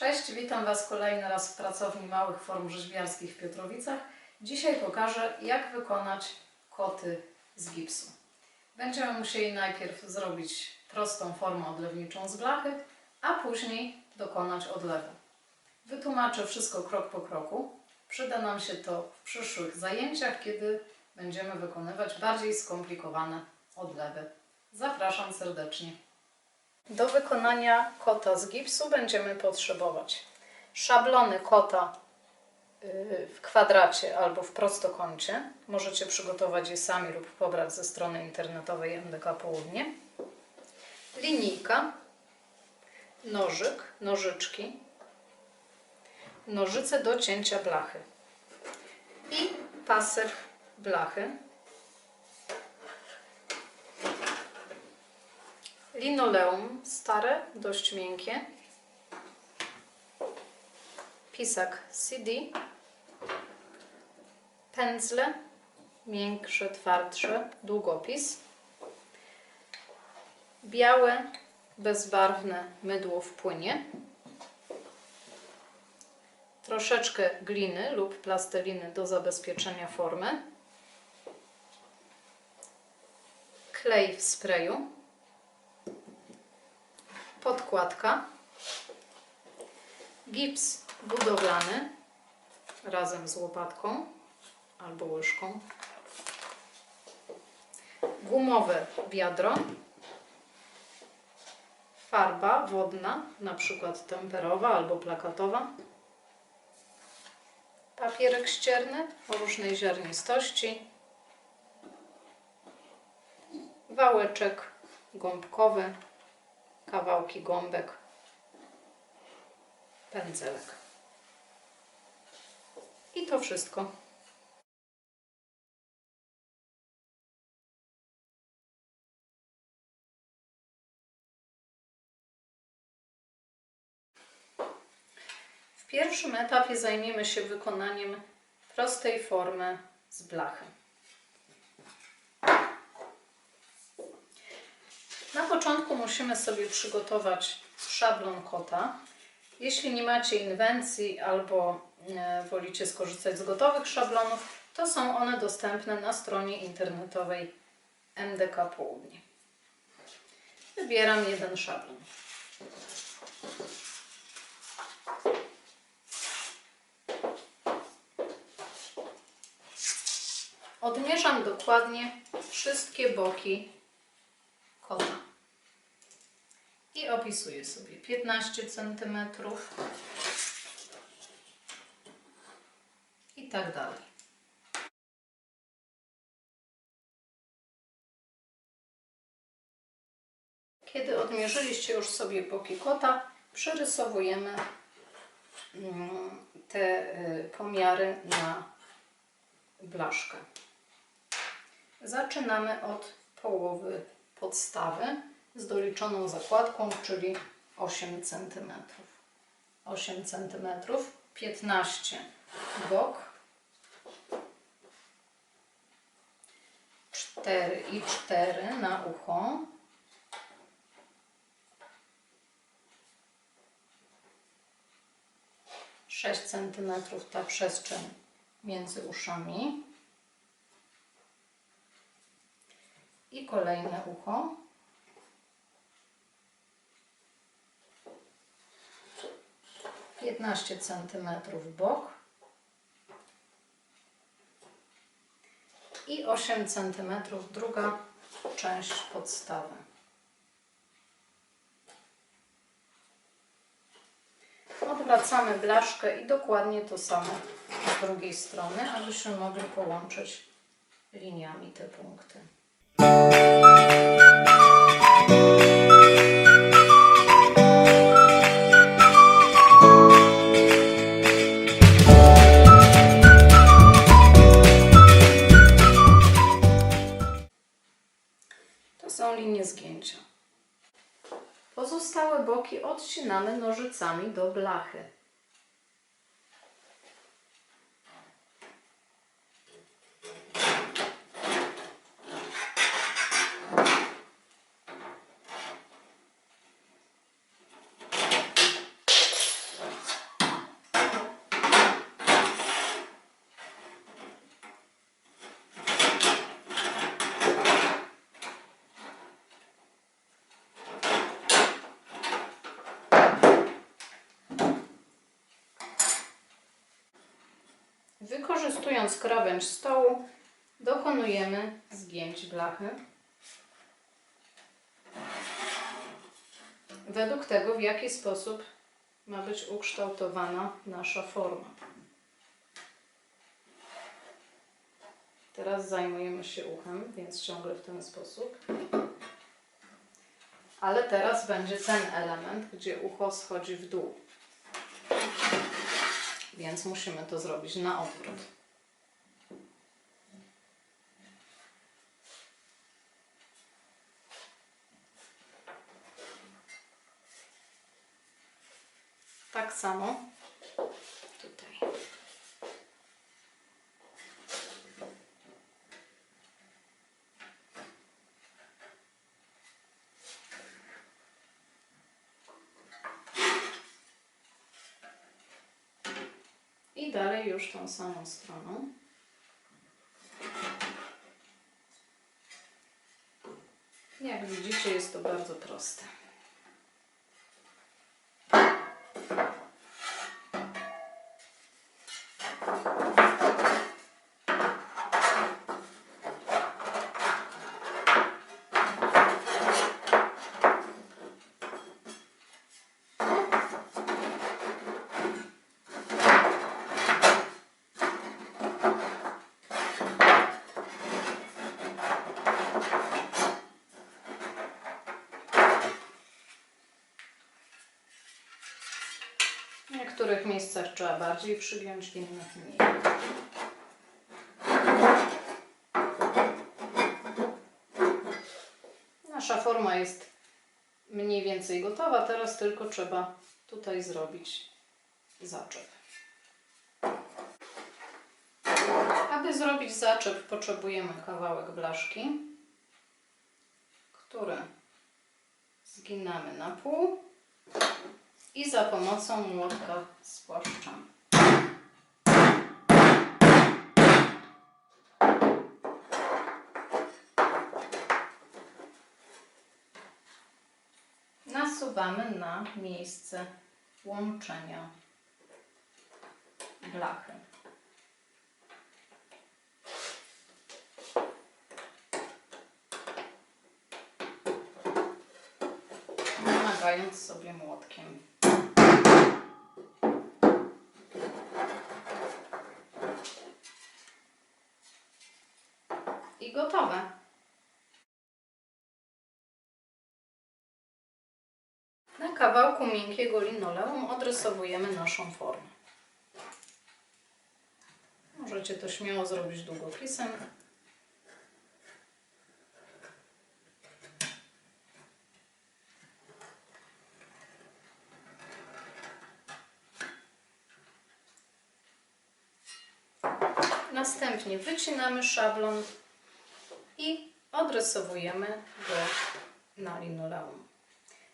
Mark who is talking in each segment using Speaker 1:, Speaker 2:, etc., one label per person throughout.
Speaker 1: Cześć, witam Was kolejny raz w pracowni małych form rzeźbiarskich w Piotrowicach. Dzisiaj pokażę, jak wykonać koty z gipsu. Będziemy musieli najpierw zrobić prostą formę odlewniczą z blachy, a później dokonać odlewu. Wytłumaczę wszystko krok po kroku. Przyda nam się to w przyszłych zajęciach, kiedy będziemy wykonywać bardziej skomplikowane odlewy. Zapraszam serdecznie. Do wykonania kota z gipsu będziemy potrzebować szablony kota yy, w kwadracie albo w prostokącie. Możecie przygotować je sami lub pobrać ze strony internetowej MDK Południe. Linijka, nożyk, nożyczki, nożyce do cięcia blachy i pasek blachy. Linoleum stare, dość miękkie. Pisak CD. Pędzle, miększe, twardsze, długopis. Białe, bezbarwne mydło w płynie. Troszeczkę gliny lub plasteliny do zabezpieczenia formy. Klej w sprayu podkładka, gips budowlany razem z łopatką albo łyżką, gumowe wiadro, farba wodna, na przykład temperowa albo plakatowa, papierek ścierny o różnej ziarnistości, wałeczek gąbkowy, kawałki gąbek, pędzelek. I to wszystko. W pierwszym etapie zajmiemy się wykonaniem prostej formy z blachy. Na początku musimy sobie przygotować szablon kota. Jeśli nie macie inwencji albo e, wolicie skorzystać z gotowych szablonów, to są one dostępne na stronie internetowej MDK Południe. Wybieram jeden szablon. Odmierzam dokładnie wszystkie boki kota. I opisuję sobie 15 cm i tak dalej. Kiedy odmierzyliście już sobie boki kota, przerysowujemy mm, te y, pomiary na blaszkę. Zaczynamy od połowy podstawy z doliczoną zakładką, czyli 8 cm. 8 cm, 15 bok, 4 i 4 na ucho. Sześć centymetrów ta przestrzeń między uszami. I kolejne ucho. Piętnaście centymetrów bok. I 8 centymetrów druga część podstawy. Odwracamy blaszkę i dokładnie to samo z drugiej strony, abyśmy mogli połączyć liniami te punkty. To są linie zgięcia. Pozostałe boki odcinamy nożycami do blachy. Wykorzystując krawędź stołu, dokonujemy zgięć blachy. Według tego, w jaki sposób ma być ukształtowana nasza forma. Teraz zajmujemy się uchem, więc ciągle w ten sposób. Ale teraz będzie ten element, gdzie ucho schodzi w dół. Więc musimy to zrobić na odwrót. Tak samo tutaj. I dalej już tą samą stroną. Jak widzicie, jest to bardzo proste. W niektórych miejscach trzeba bardziej przygiąć, w innych mniej. Nasza forma jest mniej więcej gotowa, teraz tylko trzeba tutaj zrobić zaczep. Aby zrobić zaczep potrzebujemy kawałek blaszki, który zginamy na pół i za pomocą młotka spłaszczamy. Nasuwamy na miejsce łączenia blachy. Pomagając sobie młotkiem. I gotowe. Na kawałku miękkiego linoleum odrysowujemy naszą formę. Możecie to śmiało zrobić długopisem. Następnie wycinamy szablon i odrysowujemy go na linoleum.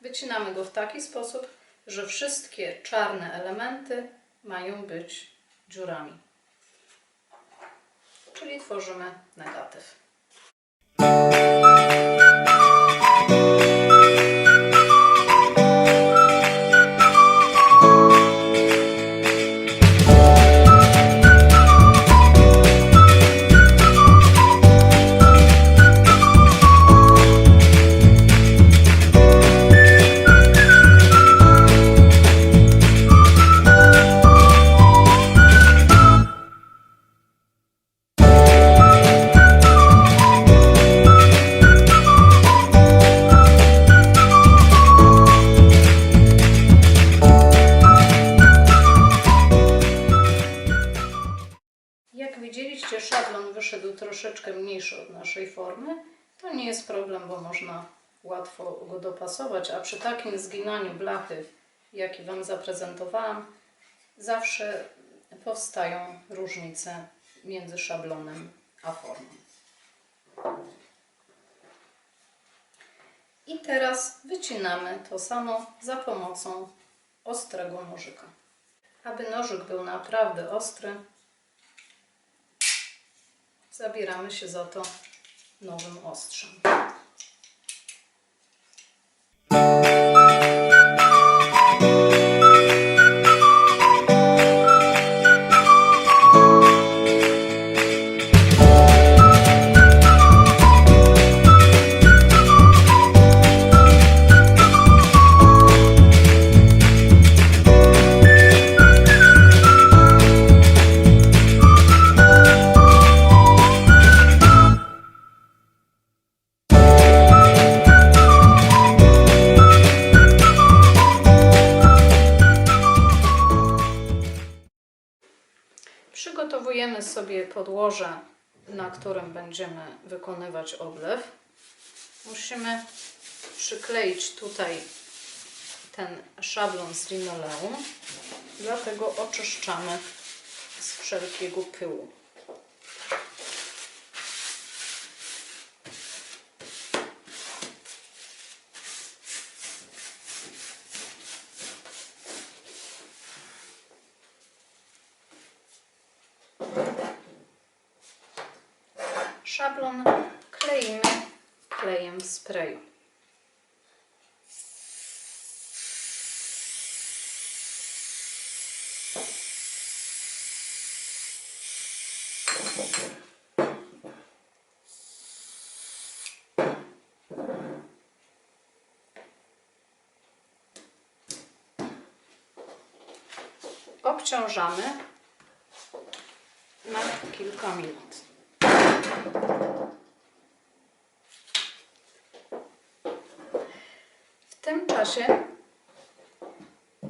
Speaker 1: Wycinamy go w taki sposób, że wszystkie czarne elementy mają być dziurami. Czyli tworzymy negatyw. Nie jest problem, bo można łatwo go dopasować, a przy takim zginaniu blachy, jaki Wam zaprezentowałam, zawsze powstają różnice między szablonem a formą. I teraz wycinamy to samo za pomocą ostrego nożyka. Aby nożyk był naprawdę ostry, zabieramy się za to nowym ostrzem. Podłoże, na którym będziemy wykonywać odlew, musimy przykleić tutaj ten szablon z linoleum, dlatego oczyszczamy z wszelkiego pyłu. Szablon kleimy klejem w sprayu. Obciążamy na kilka minut. W tym czasie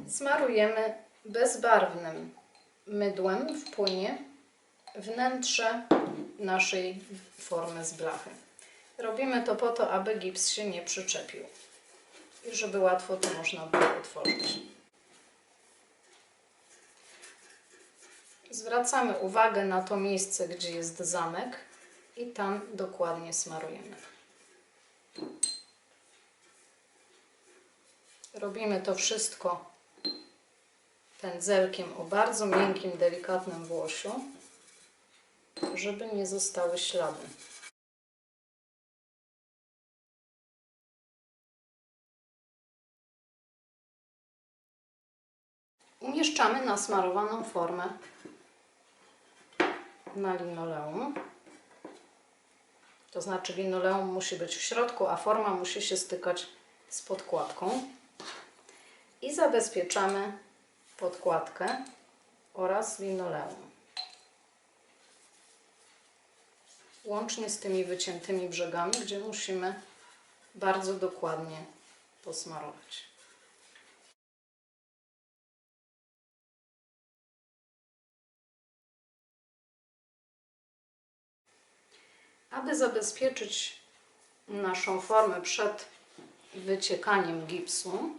Speaker 1: smarujemy bezbarwnym mydłem w płynie wnętrze naszej formy z blachy. Robimy to po to, aby gips się nie przyczepił i żeby łatwo to można było otworzyć. Zwracamy uwagę na to miejsce, gdzie jest zamek i tam dokładnie smarujemy. Robimy to wszystko pędzelkiem o bardzo miękkim, delikatnym włosiu, żeby nie zostały ślady. Umieszczamy nasmarowaną formę na linoleum. To znaczy linoleum musi być w środku, a forma musi się stykać z podkładką. I zabezpieczamy podkładkę oraz linoleum. Łącznie z tymi wyciętymi brzegami, gdzie musimy bardzo dokładnie posmarować. Aby zabezpieczyć naszą formę przed wyciekaniem gipsu,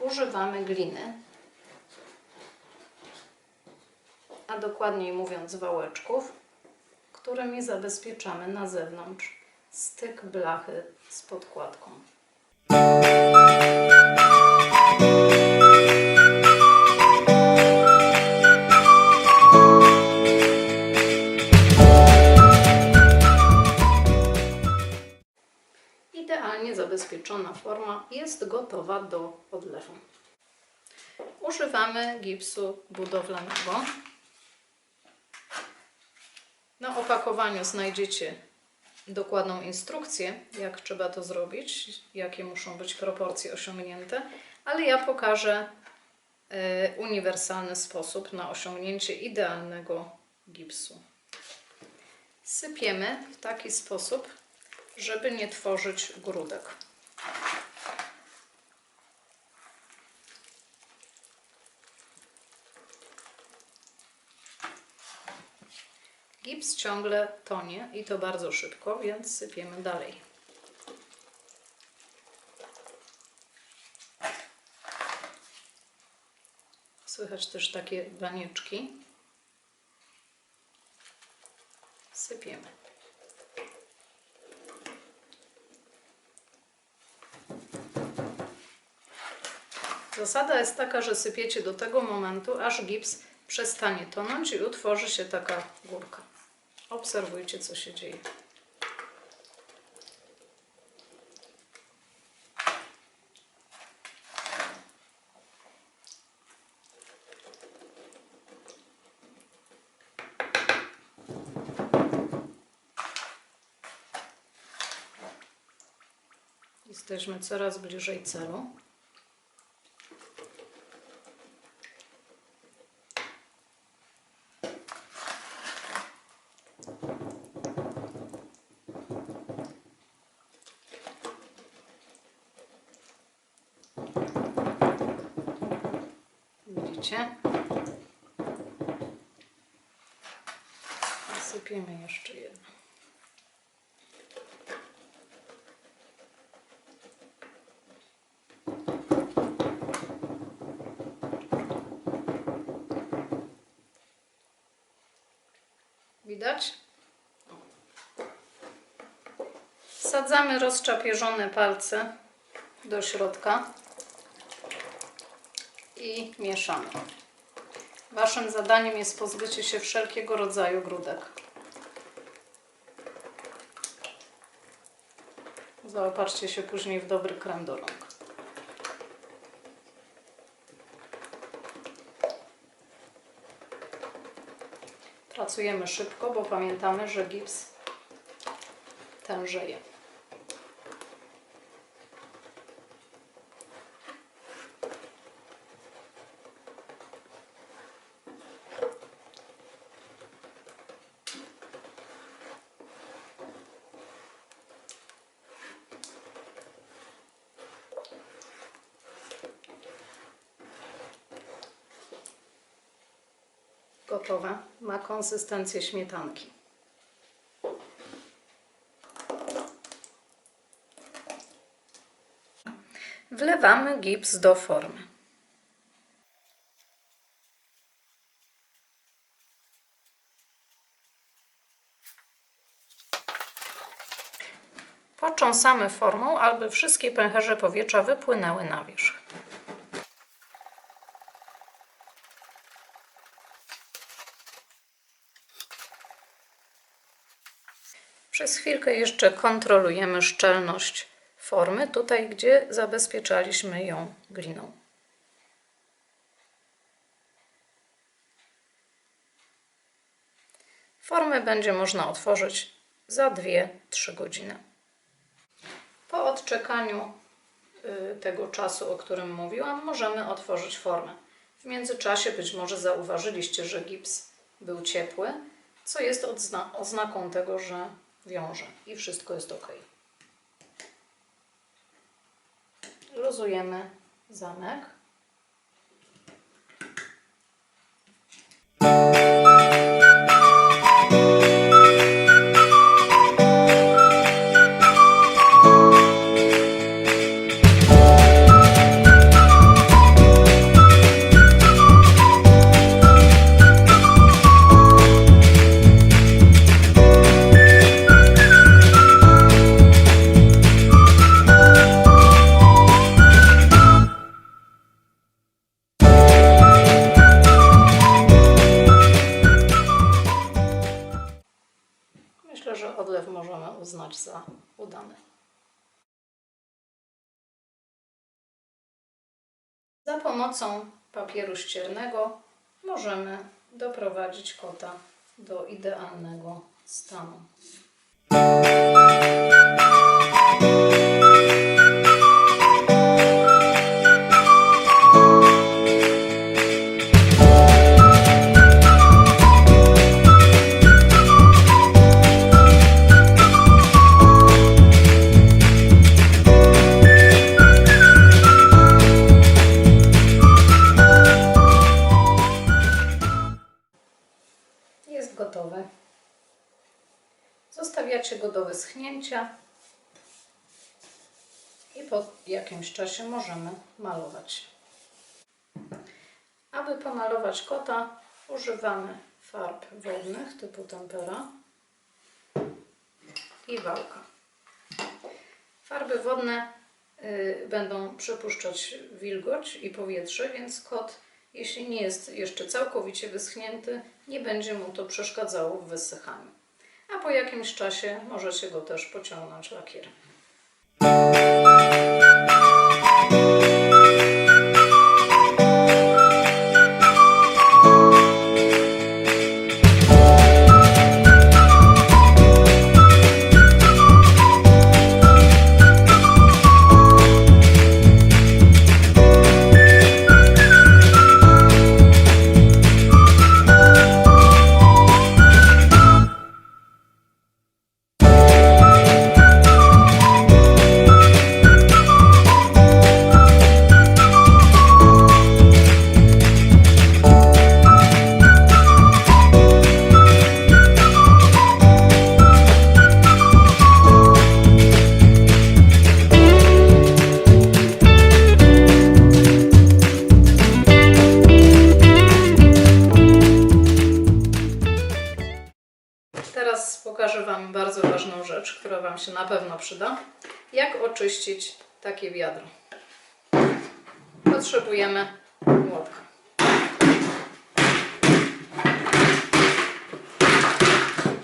Speaker 1: używamy gliny, a dokładniej mówiąc wałeczków, którymi zabezpieczamy na zewnątrz styk blachy z podkładką. Zabezpieczona forma jest gotowa do odlewu. Używamy gipsu budowlanego. Na opakowaniu znajdziecie dokładną instrukcję, jak trzeba to zrobić, jakie muszą być proporcje osiągnięte, ale ja pokażę e, uniwersalny sposób na osiągnięcie idealnego gipsu. Sypiemy w taki sposób, żeby nie tworzyć grudek. Gips ciągle tonie i to bardzo szybko, więc sypiemy dalej. Słychać też takie banieczki. Sypiemy. Zasada jest taka, że sypiecie do tego momentu, aż gips przestanie tonąć i utworzy się taka górka. Obserwujcie, co się dzieje. Jesteśmy coraz bliżej celu. Widzicie? Dosypiemy jeszcze jedno. Widać? Wsadzamy rozczapieżone palce do środka i mieszamy. Waszym zadaniem jest pozbycie się wszelkiego rodzaju grudek. Zaopatrzcie się później w dobry krem do rąk. Pracujemy szybko, bo pamiętamy, że gips tężeje. Gotowe. Ma konsystencję śmietanki. Wlewamy gips do formy. Począsamy formą, aby wszystkie pęcherze powietrza wypłynęły na wierzch. Chwilkę jeszcze kontrolujemy szczelność formy, tutaj gdzie zabezpieczaliśmy ją gliną. Formę będzie można otworzyć za 2-3 godziny. Po odczekaniu y, tego czasu, o którym mówiłam, możemy otworzyć formę. W międzyczasie być może zauważyliście, że gips był ciepły, co jest oznaką tego, że wiąże i wszystko jest ok. Luzujemy zamek. Za udany. Za pomocą papieru ściernego możemy doprowadzić kota do idealnego stanu. Do wyschnięcia i po jakimś czasie możemy malować. Aby pomalować kota, używamy farb wodnych typu tempera i wałka. Farby wodne y, będą przepuszczać wilgoć i powietrze, więc kot, jeśli nie jest jeszcze całkowicie wyschnięty, nie będzie mu to przeszkadzało w wysychaniu. A po jakimś czasie możecie go też pociągnąć lakierem. Się na pewno przyda. Jak oczyścić takie wiadro. Potrzebujemy młotka.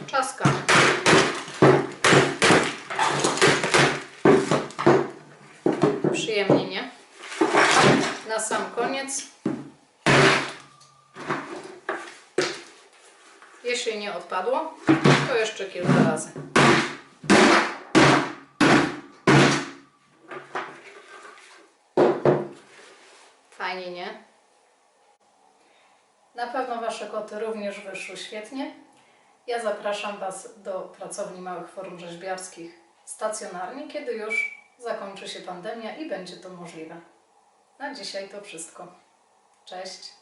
Speaker 1: Czaska. Przyjemnie, nie? Na sam koniec Jeśli nie odpadło, to jeszcze kilka razy. Fajnie, nie? Na pewno Wasze koty również wyszły świetnie. Ja zapraszam Was do pracowni małych form rzeźbiarskich stacjonarnie, kiedy już zakończy się pandemia i będzie to możliwe. Na dzisiaj to wszystko. Cześć!